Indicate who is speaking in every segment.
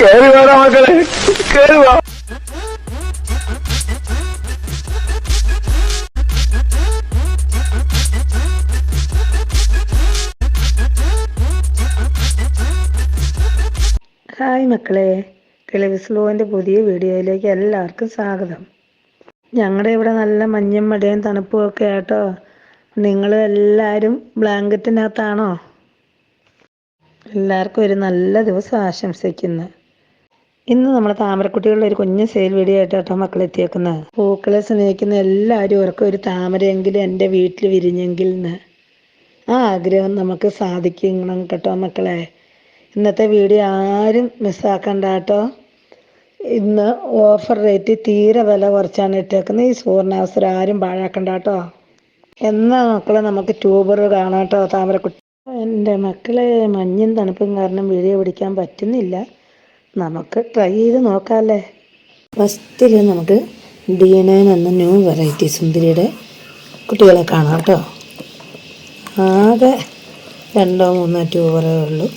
Speaker 1: കേറി വാടാ മക്കളെ. കയറി
Speaker 2: ഹായ് മക്കളെ. കിളിവിസ്ലോവിന്റെ പുതിയ വീഡിയോയിലേക്ക് എല്ലാവർക്കും സ്വാഗതം. ഞങ്ങളുടെ ഇവിടെ നല്ല മഞ്ഞും മഴയും തണുപ്പും ഒക്കെ ആട്ടോ. നിങ്ങൾ എല്ലാവരും ബ്ലാങ്കറ്റിനകത്താണോ? എല്ലാവർക്കും ഒരു നല്ല ദിവസം ആശംസിക്കുന്നു. ഇന്ന് നമ്മൾ താമരക്കുട്ടികളുടെ ഒരു കുഞ്ഞു സെയിൽ വീഡിയോ ആയിട്ടാട്ടോ മക്കൾ എത്തിയേക്കുന്നത് പൂക്കളെ സ്നേഹിക്കുന്ന എല്ലാവരും ഓർക്കും ഒരു താമരയെങ്കിലും എന്റെ വീട്ടിൽ വിരിഞ്ഞെങ്കിൽ എന്ന് ആ ആഗ്രഹം നമുക്ക് സാധിക്കണം കേട്ടോ മക്കളെ. ഇന്നത്തെ വീഡിയോ ആരും മിസ്സാക്കണ്ട കേട്ടോ. ഇന്ന് ഓഫർ റേറ്റ് തീരെ വില കുറച്ചാണ് ഇട്ടേക്കുന്നത് ഈ സുവർണാവസരം ആരും പാഴാക്കണ്ട കേട്ടോ. എന്നാ മക്കളെ നമുക്ക് ട്യൂബർ കാണാം കേട്ടോ താമരക്കുട്ടി എന്റെ മക്കളെ മഞ്ഞും തണുപ്പും കാരണം വീഡിയോ പിടിക്കാൻ പറ്റുന്നില്ല. നമുക്ക് ട്രൈ ചെയ്ത് നോക്കാമല്ലേ ഫസ്റ്റിൽ നമുക്ക് ഡി എൻ എൻ എന്ന ന്യൂ വെറൈറ്റി സുന്ദരിയുടെ കുട്ടികളെ കാണാം കേട്ടോ. ആകെ രണ്ടോ മൂന്നോ ട്യൂബറേ ഉള്ളൂ.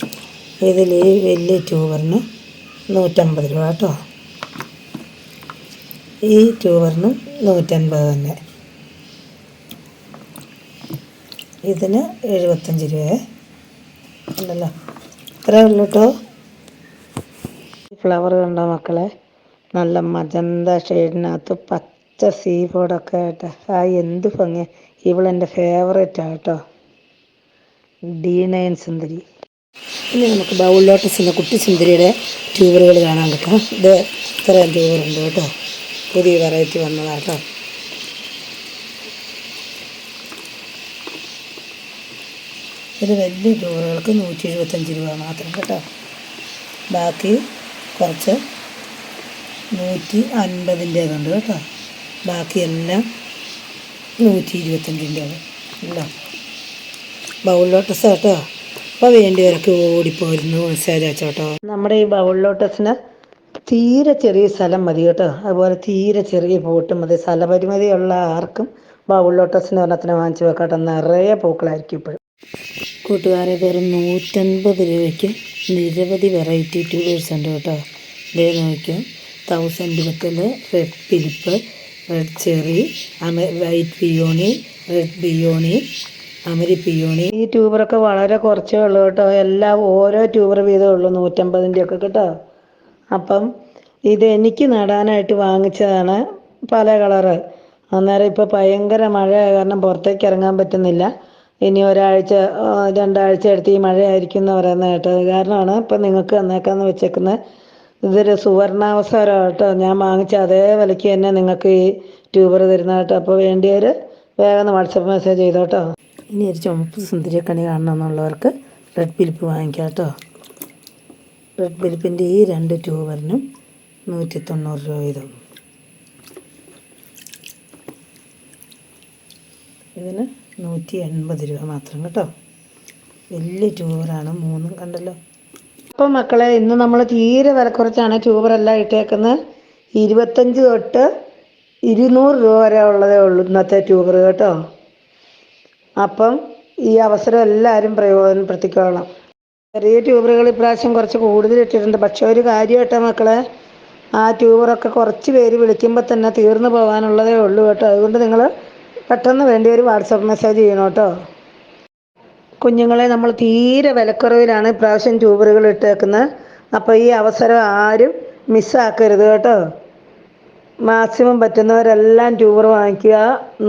Speaker 2: ഇതിൽ ഈ വലിയ ട്യൂബറിന് നൂറ്റമ്പത് രൂപ കേട്ടോ. ഈ ട്യൂബറിന് നൂറ്റൻപത് തന്നെ. ഇതിന് എഴുപത്തഞ്ച് രൂപയെ. ഉണ്ടല്ലോ. ഇത്രയേ ഉള്ളൂ കേട്ടോ ഫ്ലവർ കണ്ടോ മക്കളെ? നല്ല മജന്ത ഷെയ്ഡിനകത്ത് പച്ച സീ ഫോഡൊക്കെ ആയിട്ട്. ആ എന്ത് ഭംഗി ഇവളെന്റെ ഫേവറേറ്റ് ആട്ടോ ഡി നയൻ സുന്ദരി. ഇനി നമുക്ക് ബൗൾ ലോട്ടസിന്റെ കുട്ടി സുന്ദരിയുടെ ട്യൂബറുകൾ കാണാൻ കിട്ടും ഇത് ഇത്രയും ട്യൂബറുണ്ട് കേട്ടോ പുതിയ വെറൈറ്റി വന്നതാണ് ഇത് വലിയ ട്യൂബറുകൾക്ക് നൂറ്റി എഴുപത്തഞ്ച് രൂപ മാത്രം കേട്ടോ. ബാക്കി കുറച്ച് നൂറ്റി അൻപതിന്റേതുണ്ട് കേട്ടോ. ബാക്കിയെല്ലാം നൂറ്റി ഇരുപത്തഞ്ചിന്റേത് ഇല്ല ബൗൾ ലോട്ടസ് കേട്ടോ. അപ്പോൾ വേണ്ടിയവരൊക്കെ ഓടിപ്പോയിരുന്നു ചേച്ചോട്ടോ. നമ്മുടെ ഈ ബൗൾ ലോട്ടസിന് തീരെ ചെറിയ സ്ഥലം മതി കേട്ടോ. അതുപോലെ തീരെ ചെറിയ പോട്ട് മതി. സ്ഥലപരിമിതിയുള്ള ആർക്കും ബൗൾ ലോട്ടസിന് ഒരെണ്ണത്തിന് വാങ്ങിച്ച് വെക്കട്ടെ നിറയെ പൂക്കളായിരിക്കും ഇപ്പോഴും. കൂട്ടുകാരെ വെറും നൂറ്റൻപത് രൂപയ്ക്ക് നിരവധി വെറൈറ്റി ട്യൂബേഴ്സ് ഉണ്ട് കേട്ടോ. ഇതേ നോക്കിയാൽ തൗസൻഡ് വെക്കൽ റെഡ് പിലിപ്പ് റെഡ് ചെറി അമ വൈറ്റ് പിയോണി റെഡ് പിയോണി അമരി പിയോണി ഈ ട്യൂബറൊക്കെ വളരെ കുറച്ചേ ഉള്ളൂ കേട്ടോ. എല്ലാം ഓരോ ട്യൂബർ വീതമേ ഉള്ളൂ നൂറ്റമ്പതിന്റെ ഒക്കെ കേട്ടോ. അപ്പം ഇത് എനിക്ക് നടാനായിട്ട് വാങ്ങിച്ചതാണ് പല കളറ് അന്നേരം ഇപ്പോൾ ഭയങ്കര മഴ കാരണം പുറത്തേക്ക് ഇറങ്ങാൻ പറ്റുന്നില്ല. ഇനി ഒരാഴ്ച രണ്ടാഴ്ച അടുത്ത് ഈ മഴയായിരിക്കും എന്ന് പറയുന്നത് കേട്ടോ. അത് കാരണമാണ് ഇപ്പം നിങ്ങൾക്ക് തന്നേക്കാന്ന് വെച്ചേക്കുന്നത് ഇതൊരു സുവർണാവസരം കേട്ടോ. ഞാൻ വാങ്ങിച്ച അതേ വിലയ്ക്ക് തന്നെ നിങ്ങൾക്ക് ഈ ട്യൂബർ തരുന്ന കേട്ടോ. അപ്പോൾ വേണ്ടിയവർ വേഗം വാട്സപ്പ് മെസ്സേജ് ചെയ്തോട്ടോ ഇനി ഒരു ചുമപ്പ് സുന്ദരിക്കണി കാണണമെന്നുള്ളവർക്ക് റെഡ് പിലിപ്പ് വാങ്ങിക്കാം കേട്ടോ. റെഡ് പിലിപ്പിന്റെ ഈ രണ്ട് ട്യൂബറിനും നൂറ്റി തൊണ്ണൂറ് രൂപ വീതം. ഇതിന് നൂറ്റി എൺപത് രൂപ മാത്രം കേട്ടോ. വലിയ ട്യൂബറാണ് മൂന്നും കണ്ടല്ലോ. അപ്പം മക്കളെ ഇന്ന് നമ്മൾ തീരെ വില കുറച്ചാണ്. ട്യൂബറെല്ലാം ഇട്ടേക്കുന്നത് ഇരുപത്തഞ്ച് തൊട്ട് ഇരുന്നൂറ് രൂപ വരെ ഉള്ളതേ ഉള്ളൂ ഇന്നത്തെ ട്യൂബർ കേട്ടോ. അപ്പം ഈ അവസരം എല്ലാവരും പ്രയോജനപ്പെടുത്തിക്കോളാം. ചെറിയ ട്യൂബറുകൾ ഇപ്രാവശ്യം കുറച്ച് കൂടുതൽ ഇട്ടിട്ടുണ്ട്. പക്ഷെ ഒരു കാര്യം കേട്ടോ മക്കളെ ആ ട്യൂബറൊക്കെ കുറച്ച് പേര് വിളിക്കുമ്പോൾ തന്നെ തീർന്നു പോകാനുള്ളതേ ഉള്ളൂ കേട്ടോ. അതുകൊണ്ട് നിങ്ങൾ പെട്ടെന്ന് വേണ്ടി ഒരു വാട്സപ്പ് മെസ്സേജ് ചെയ്യണം കേട്ടോ. കുഞ്ഞുങ്ങളെ നമ്മൾ തീരെ വിലക്കുറവിലാണ് ഇപ്രാവശ്യം ട്യൂബറുകൾ ഇട്ടേക്കുന്നത്. അപ്പോൾ ഈ അവസരം ആരും മിസ്സാക്കരുത് കേട്ടോ. മാക്സിമം പറ്റുന്നവരെല്ലാം ട്യൂബർ വാങ്ങിക്കുക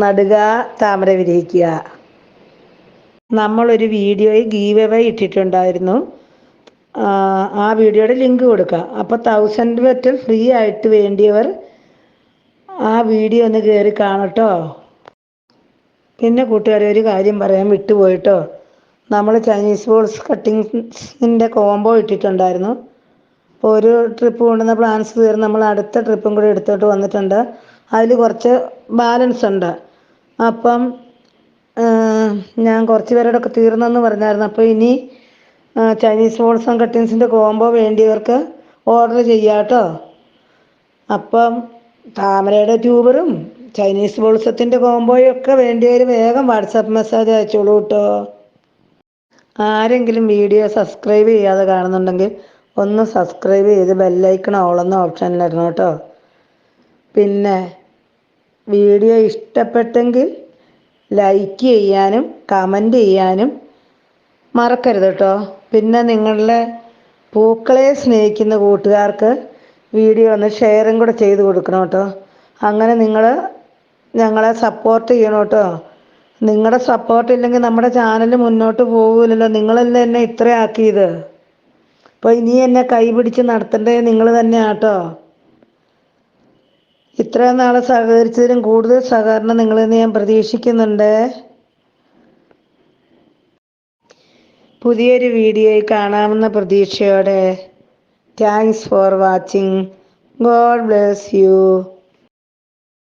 Speaker 2: നടുക താമര വിരിയിക്കുക. നമ്മളൊരു വീഡിയോയിൽ ഗീവ് അവേ ഇട്ടിട്ടുണ്ടായിരുന്നു. ആ വീഡിയോയുടെ ലിങ്ക് കൊടുക്കുക അപ്പോൾ തൗസൻഡ് വെറ്റൽ ഫ്രീ ആയിട്ട് വേണ്ടിയവർ ആ വീഡിയോ ഒന്ന് കയറി കാണട്ടോ പിന്നെ കൂട്ടുകാരെ ഒരു കാര്യം പറയാൻ വിട്ടുപോയിട്ടോ. നമ്മൾ ചൈനീസ് ബോൾസ് കട്ടിങ്സിന്റെ കോംബോ ഇട്ടിട്ടുണ്ടായിരുന്നു. അപ്പോൾ ഒരു ട്രിപ്പ് കൊണ്ടുവന്ന പ്ലാൻസ് തീർന്ന് നമ്മൾ അടുത്ത ട്രിപ്പും കൂടി എടുത്തോട്ട് വന്നിട്ടുണ്ട്. അതിൽ കുറച്ച് ബാലൻസ് ഉണ്ട്. അപ്പം ഞാൻ കുറച്ച് പേരുടെ ഒക്കെ തീർന്നെന്ന് പറഞ്ഞായിരുന്നു. അപ്പോൾ ഇനി ചൈനീസ് ബോൾസ് ആൻഡ് കട്ടിങ്സിന്റെ കോംബോ വേണ്ടിയവർക്ക് ഓർഡർ ചെയ്യാം കേട്ടോ അപ്പം താമരയുടെ ട്യൂബറും ചൈനീസ് ബോൾസത്തിന്റെ കോമ്പോയൊക്കെ വേണ്ടിയവർ വേഗം വാട്സാപ്പ് മെസ്സേജ് അയച്ചോളൂ കേട്ടോ ആരെങ്കിലും വീഡിയോ സബ്സ്ക്രൈബ് ചെയ്യാതെ കാണുന്നുണ്ടെങ്കിൽ ഒന്ന് സബ്സ്ക്രൈബ് ചെയ്ത് ബെല്ലൈക്കൺ ഓളെന്ന ഓപ്ഷനിലിടണം കേട്ടോ പിന്നെ വീഡിയോ ഇഷ്ടപ്പെട്ടെങ്കിൽ ലൈക്ക് ചെയ്യാനും കമന്റ് ചെയ്യാനും മറക്കരുത് കേട്ടോ പിന്നെ നിങ്ങളുടെ പൂക്കളെ സ്നേഹിക്കുന്ന കൂട്ടുകാർക്ക് വീഡിയോ ഒന്ന് ഷെയറും കൂടെ ചെയ്ത് കൊടുക്കണം കേട്ടോ അങ്ങനെ നിങ്ങൾ ഞങ്ങളെ സപ്പോർട്ട് ചെയ്യണം കേട്ടോ നിങ്ങളുടെ സപ്പോർട്ട് ഇല്ലെങ്കിൽ നമ്മുടെ ചാനൽ മുന്നോട്ട് പോകില്ലല്ലോ നിങ്ങളല്ലേ എന്നെ ഇത്ര ആക്കിയത്. അപ്പോൾ ഇനി എന്നെ കൈപിടിച്ച് നടത്തേണ്ടത് നിങ്ങൾ തന്നെയാട്ടോ. ഇത്രയും നാൾ സഹകരിച്ചതിലും കൂടുതൽ സഹകരണം നിങ്ങളിൽ നിന്ന് ഞാൻ പ്രതീക്ഷിക്കുന്നുണ്ട്. പുതിയൊരു വീഡിയോ കാണാമെന്ന പ്രതീക്ഷയോടെ. Thanks for watching God bless you